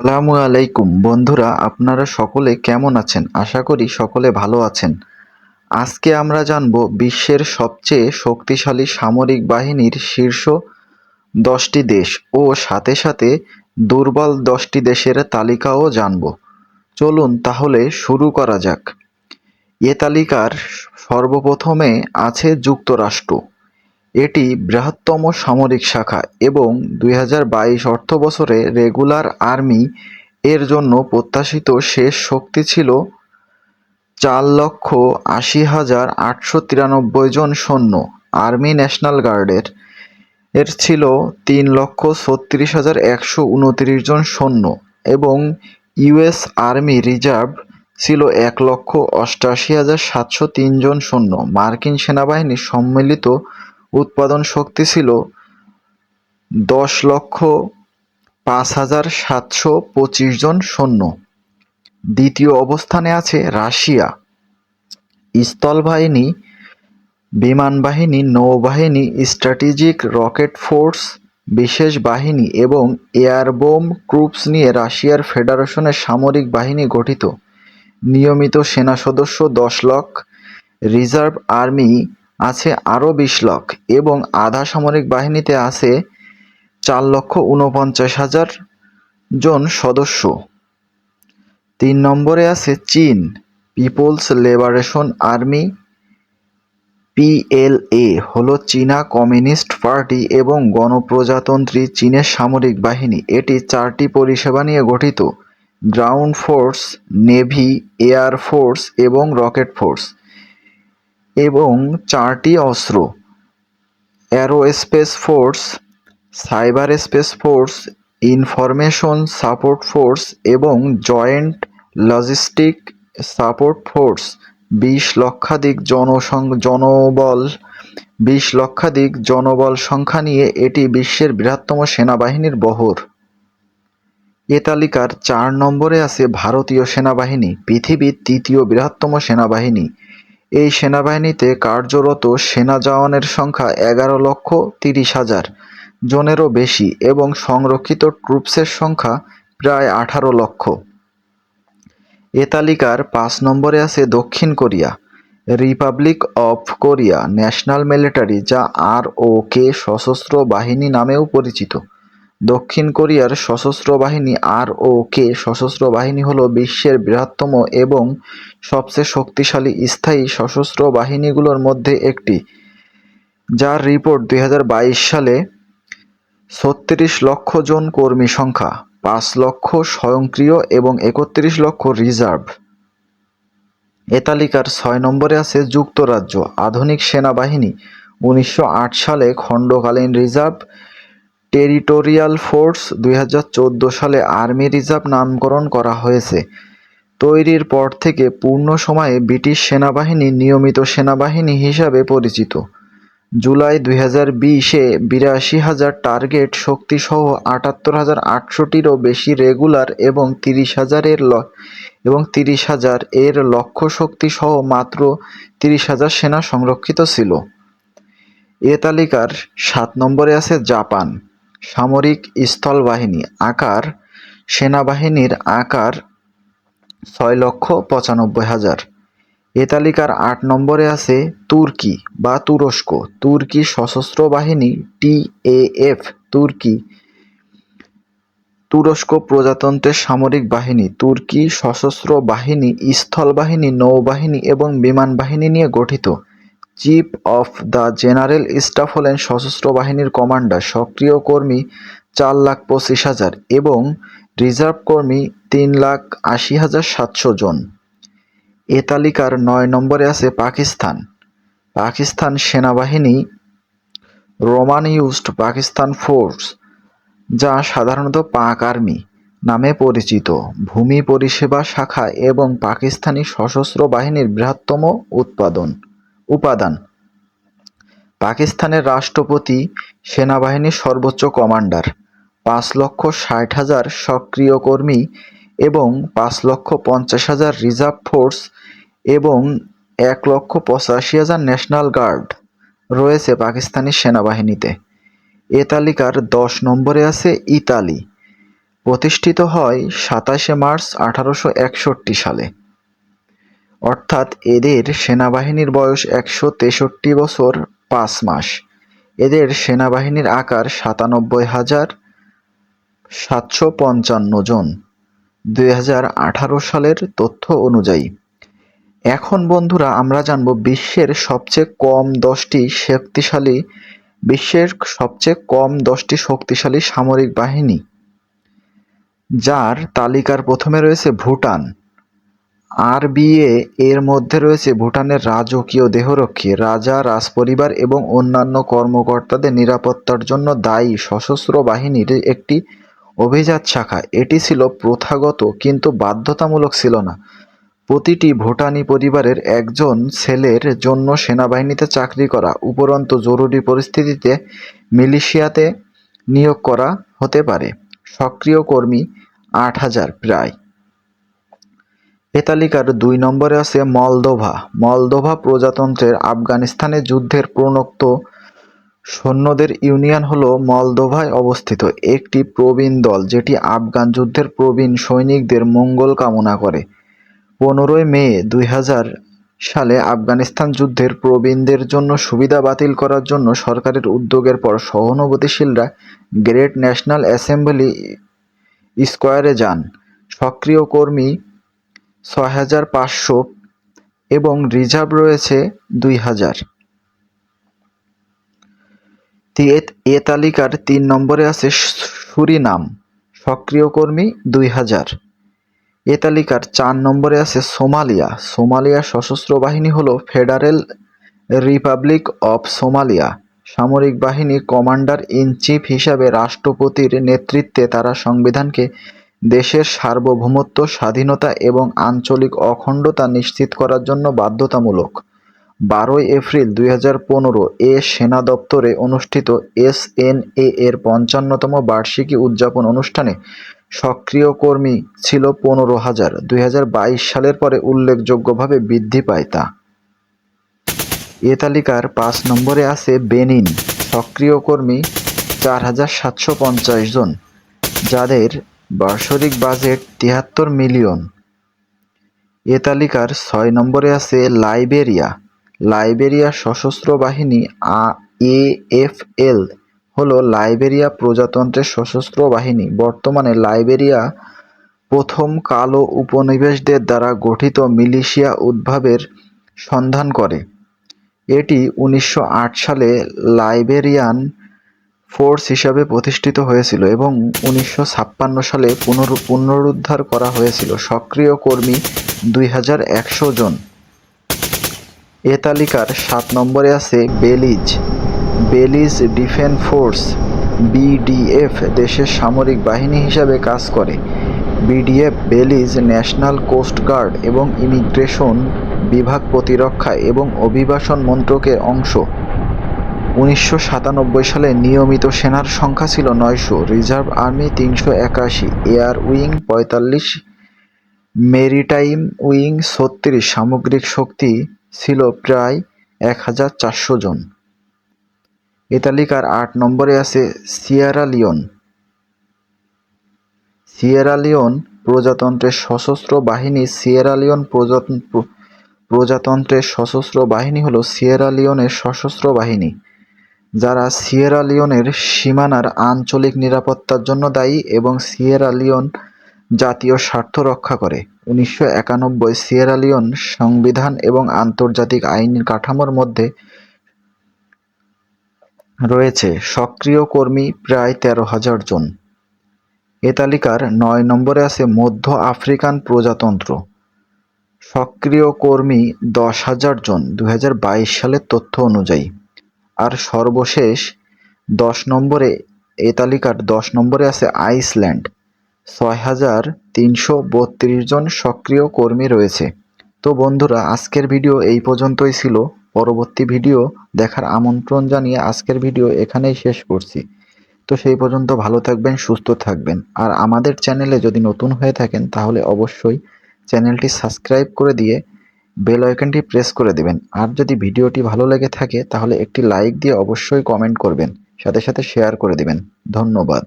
আসসালামু আলাইকুম। বন্ধুরা, আপনারা সকলে কেমন আছেন? আশা করি সকলে ভালো আছেন। আজকে আমরা জানব বিশ্বের সবচেয়ে শক্তিশালী সামরিক বাহিনীর শীর্ষ দশটি দেশ ও সাথে সাথে দুর্বল দশটি দেশের তালিকাও জানব। চলুন তাহলে শুরু করা যাক। এ তালিকার সর্বপ্রথমে আছে যুক্তরাষ্ট্র। এটি বৃহত্তম সামরিক শাখা এবং দুই হাজার বাইশ অর্থবছরে রেগুলার আর্মি এর জন্য প্রত্যাশিত শেষ শক্তি ছিল চার লক্ষ আশি হাজার আটশো তিরানব্বই জন সৈন্য। আর্মি ন্যাশনাল গার্ডের এর ছিল তিন লক্ষ ছত্রিশ হাজার একশো উনত্রিশ জন সৈন্য এবং ইউএস আর্মি রিজার্ভ ছিল এক লক্ষ অষ্টাশি হাজার সাতশো তিন জন সৈন্য। মার্কিন সেনাবাহিনীর সম্মিলিত উৎপাদন শক্তি ছিল দশ লক্ষ পাঁচ হাজার সাতশো পঁচিশ জন সৈন্য। দ্বিতীয় অবস্থানে আছে রাশিয়া। স্থলবাহিনী বিমান বাহিনী, নৌবাহিনী, স্ট্র্যাটেজিক রকেট ফোর্স, বিশেষ বাহিনী এবং এয়ারবোম ক্রুপস নিয়ে রাশিয়ার ফেডারেশনের সামরিক বাহিনী গঠিত। নিয়মিত সেনা সদস্য দশ লক্ষ রিজার্ভ আর্মি আছে আরও বিশ লাখ এবং আধা সামরিক বাহিনীতে আছে চার লক্ষ ঊনপঞ্চাশ হাজার জন সদস্য। তিন নম্বরে আছে চীন, পিপলস লিবারেশন আর্মি, পিএলএ হলো চীনা কমিউনিস্ট পার্টি এবং গণপ্রজাতন্ত্রী চীনের সামরিক বাহিনী। এটি চারটি পরিষেবা নিয়ে গঠিত, ground force, navy, air force এবং রকেট ফোর্স। এবং চারটি অস্ত্র। Aerospace force cyber space force information support force এবং জয়েন্ট লজিস্টিক সাপোর্ট ফোর্স বিশ লক্ষাধিক জনসং, জনবল, বিশ লক্ষাধিক জনবল সংখ্যা নিয়ে এটি বিশ্বের বৃহত্তম সেনাবাহিনীর বহর। এ তালিকার চার নম্বরে আছে ভারতীয় সেনাবাহিনী, পৃথিবীর তৃতীয় বৃহত্তম সেনাবাহিনী। এই সেনাবাহিনীতে কার্যরত সেনা জওয়ানের সংখ্যা এগারো লক্ষ তিরিশ হাজার জনেরও বেশি এবং সংরক্ষিত ট্রুপসের সংখ্যা প্রায় আঠারো লক্ষ। এ তালিকার পাঁচ নম্বরে আছে দক্ষিণ Korea, republic of Korea national military যা আর ও কে সশস্ত্র বাহিনী নামেও পরিচিত। দক্ষিণ কোরিয়ার সশস্ত্র বাহিনী আর ও কে সশস্ত্র বাহিনী হল বিশ্বের বৃহত্তম এবং সবচেয়ে শক্তিশালী স্থায়ী সশস্ত্র বাহিনীগুলোর মধ্যে একটি, যার রিপোর্ট দু হাজার বাইশ সালে ছত্রিশ লক্ষ জন কর্মী সংখ্যা, পাঁচ লক্ষ স্বয়ংক্রিয় এবং একত্রিশ লক্ষ রিজার্ভ। এ তালিকার ছয় নম্বরে আছে যুক্তরাজ্য। আধুনিক সেনাবাহিনী, উনিশশো আট সালে খণ্ডকালীন রিজার্ভ টেরিটোরিয়াল ফোর্স দুই হাজার চৌদ্দ সালে আর্মি রিজার্ভ নামকরণ করা হয়েছে। তৈরির পর থেকে পূর্ণ সময়ে ব্রিটিশ সেনাবাহিনী নিয়মিত সেনাবাহিনী হিসাবে পরিচিত। জুলাই দুই হাজার বিশে বিরাশি হাজার টার্গেট শক্তিসহ আটাত্তর হাজার আটশোটিরও বেশি রেগুলার এবং তিরিশ হাজারের ল এবং তিরিশ হাজার এর লক্ষ্য শক্তি সহ মাত্র তিরিশ হাজার সেনা সংরক্ষিত ছিল। এ তালিকার সাত নম্বরে আছে জাপান। সামরিক স্থলবাহিনী আকার, সেনাবাহিনীর আকার ছয় লক্ষ পঁচানব্বই হাজার। এ তালিকার আট নম্বরে আছে তুর্কি বা তুরস্ক। তুর্কি সশস্ত্র বাহিনী টিএএফ তুর্কি তুরস্ক প্রজাতন্ত্রের সামরিক বাহিনী। তুর্কি সশস্ত্র বাহিনী স্থল বাহিনী নৌবাহিনী এবং বিমান বাহিনী নিয়ে গঠিত। Chief of the general staff হলেন সশস্ত্র বাহিনীর কমান্ডার, সক্রিয় কর্মী চার লাখ পঁচিশ হাজার এবং রিজার্ভ কর্মী তিন লাখ আশি হাজার সাতশো জন। এ তালিকার নয় নম্বরে আছে পাকিস্তান। পাকিস্তান সেনাবাহিনী, রোমান ইউজড পাকিস্তান ফোর্স, যা সাধারণত পাক আর্মি নামে পরিচিত। ভূমি পরিষেবা শাখা এবং পাকিস্তানি সশস্ত্র বাহিনীর বৃহত্তম উৎপাদন। উপাদান। পাকিস্তানের রাষ্ট্রপতি, সেনাবাহিনীর সর্বোচ্চ কমান্ডার, পাঁচ লক্ষ ষাট হাজার সক্রিয় কর্মী এবং পাঁচ লক্ষ পঞ্চাশ হাজার রিজার্ভ ফোর্স এবং এক লক্ষ পঁচাশি হাজার ন্যাশনাল গার্ড রয়েছে পাকিস্তানি সেনাবাহিনীতে। এ তালিকার দশ নম্বরে আছে ইতালি। প্রতিষ্ঠিত হয় সাতাশে মার্চ আঠারোশো একষট্টি সালে। অর্থাৎ এদের সেনাবাহিনীর বয়স একশো তেষট্টি বছর পাঁচ মাস। এদের সেনাবাহিনীর আকার সাতানব্বই হাজার সাতশো পঞ্চান্ন জন। দুই হাজার আঠারো সালের তথ্য অনুযায়ী। এখন বন্ধুরা, আমরা জানব বিশ্বের সবচেয়ে কম দশটি শক্তিশালী, বিশ্বের সবচেয়ে কম দশটি শক্তিশালী সামরিক বাহিনী, যার তালিকার প্রথমে রয়েছে ভুটান। আর বিএ এর মধ্যে রয়েছে ভুটানের রাজকীয় দেহরক্ষী, রাজা, রাজপরিবার এবং অন্যান্য কর্মকর্তাদের নিরাপত্তার জন্য দায়ী সশস্ত্র বাহিনীর একটি অভিজাত শাখা। এটি ছিল প্রথাগত কিন্তু বাধ্যতামূলক ছিল না। প্রতিটি ভুটানি পরিবারের একজন ছেলের জন্য সেনাবাহিনীতে চাকরি করা উপরন্ত জরুরি পরিস্থিতিতে মিলিশিয়াতে নিয়োগ করা হতে পারে। সক্রিয় কর্মী আট হাজার প্রায়। এ তালিকার দুই নম্বরে আছে মলদোভা। মলদোভা প্রজাতন্ত্রের আফগানিস্তানে যুদ্ধের প্রণোক্ত সৈন্যদের ইউনিয়ন হল মলদোভায় অবস্থিত একটি প্রবীণ দল, যেটি আফগান যুদ্ধের প্রবীণ সৈনিকদের মঙ্গল কামনা করে। পনেরোই মে দুই হাজার সালে আফগানিস্তান যুদ্ধের প্রবীণদের জন্য সুবিধা বাতিল করার জন্য সরকারের উদ্যোগের পর সহানুভূতিশীলরা গ্রেট ন্যাশনাল অ্যাসেম্বলি স্কোয়ারে যান। সক্রিয় কর্মী ছয় হাজার পাঁচশো এবং রিজার্ভ রয়েছে দুই হাজার এ তালিকার তিন নম্বরে আছে সুরিনাম, সক্রিয় কর্মী দুই হাজার এ তালিকার চার নম্বরে আছে সোমালিয়া সোমালিয়া সশস্ত্র বাহিনী হল ফেডারেল রিপাবলিক অফ সোমালিয়া। সামরিক বাহিনী কমান্ডার ইন চিফ হিসাবে রাষ্ট্রপতির নেতৃত্বে তারা সংবিধানকে দেশের সার্বভৌমত্ব, স্বাধীনতা এবং আঞ্চলিক অখণ্ডতা নিশ্চিত করার জন্য বাধ্যতামূলক। বারোই এপ্রিল দুই হাজার পনেরো এ সেনা দপ্তরে অনুষ্ঠিত এস এন এ এর পঞ্চান্নতম বার্ষিকী উদযাপন অনুষ্ঠানে সক্রিয় কর্মী ছিল পনেরো হাজার। দুই সালের পরে উল্লেখযোগ্যভাবে বৃদ্ধি পায় তা। এ তালিকার পাঁচ নম্বরে আছে বেনিন, সক্রিয় কর্মী চার হাজার সাতশো পঞ্চাশ জন, যাদের বার্ষিক বাজেট তিয়াত্তর মিলিয়ন। এ তালিকার ছয় নম্বরে আছে লাইবেরিয়া। লাইবেরিয়া সশস্ত্র বাহিনী এএফএল হল লাইবেরিয়া প্রজাতন্ত্রের সশস্ত্র বাহিনী। বর্তমানে লাইবেরিয়া প্রথম কালো উপনিবেশদের দ্বারা গঠিত মিলিশিয়া উদ্ভাবের সন্ধান করে। এটি উনিশশো আট সালে লাইবেরিয়ান ফোর্স হিসাবে প্রতিষ্ঠিত হয়েছিল এবং উনিশশো ছাপ্পান্ন সালে পুনর, পুনরুদ্ধার করা হয়েছিল। সক্রিয় কর্মী দুই হাজার একশো জন। এ তালিকার সাত নম্বরে আছে Belize. Belize defence force, BDF, দেশের সামরিক বাহিনী হিসাবে কাজ করে। BDF, Belize national coast guard এবং ইমিগ্রেশন বিভাগ প্রতিরক্ষা এবং অভিবাসন মন্ত্রকের অংশ। উনিশশো সাতানব্বই সালে নিয়মিত সেনার সংখ্যা ছিল নয়শো, রিজার্ভ আর্মি তিনশো একাশি, এয়ার উইং পঁয়তাল্লিশ, মেরিটাইম উইং ছত্রিশ, সামগ্রিক শক্তি ছিল প্রায় এক হাজার চারশো জন। এ তালিকার আট নম্বরে আছে সিয়েরা লিওন। সিয়েরা লিওন প্রজাতন্ত্রের সশস্ত্র বাহিনী, সিয়েরা লিওন প্রজাতন্ত্রের সশস্ত্র বাহিনী হল সিয়েরা লিওনের সশস্ত্র বাহিনী। যারা সিয়েরা লিওনের সীমানার আঞ্চলিক নিরাপত্তার জন্য দায়ী এবং সিয়েরা লিওন জাতীয় স্বার্থ রক্ষা করে, উনিশশো একানব্বই সিয়েরা লিওন সংবিধান এবং আন্তর্জাতিক আইন কাঠামোর মধ্যে রয়েছে সক্রিয় কর্মী প্রায় তেরো হাজার জন। এ তালিকার নয় নম্বরে আছে মধ্য আফ্রিকান প্রজাতন্ত্র। সক্রিয় কর্মী দশ হাজার জন, দুই হাজার বাইশ সালের তথ্য অনুযায়ী। আর সর্বশেষ দশ নম্বরে, এ তালিকার দশ নম্বরে আছে আইসল্যান্ড। ছয় হাজার তিনশো বত্রিশ জন সক্রিয় কর্মী রয়েছে। তো বন্ধুরা, আজকের ভিডিও এই পর্যন্তই ছিল। পরবর্তী ভিডিও দেখার আমন্ত্রণ জানিয়ে আজকের ভিডিও এখানেই শেষ করছি। তো সেই পর্যন্ত ভালো থাকবেন, সুস্থ থাকবেন। আর আমাদের চ্যানেলে যদি নতুন হয়ে থাকেন, তাহলে অবশ্যই চ্যানেলটি সাবস্ক্রাইব করে দিয়ে বেল আইকনটি প্রেস করে দেবেন। আর যদি ভিডিওটি ভালো লেগে থাকে, তাহলে একটি লাইক দিয়ে অবশ্যই কমেন্ট করবেন। সাথে সাথে শেয়ার করে দেবেন। ধন্যবাদ।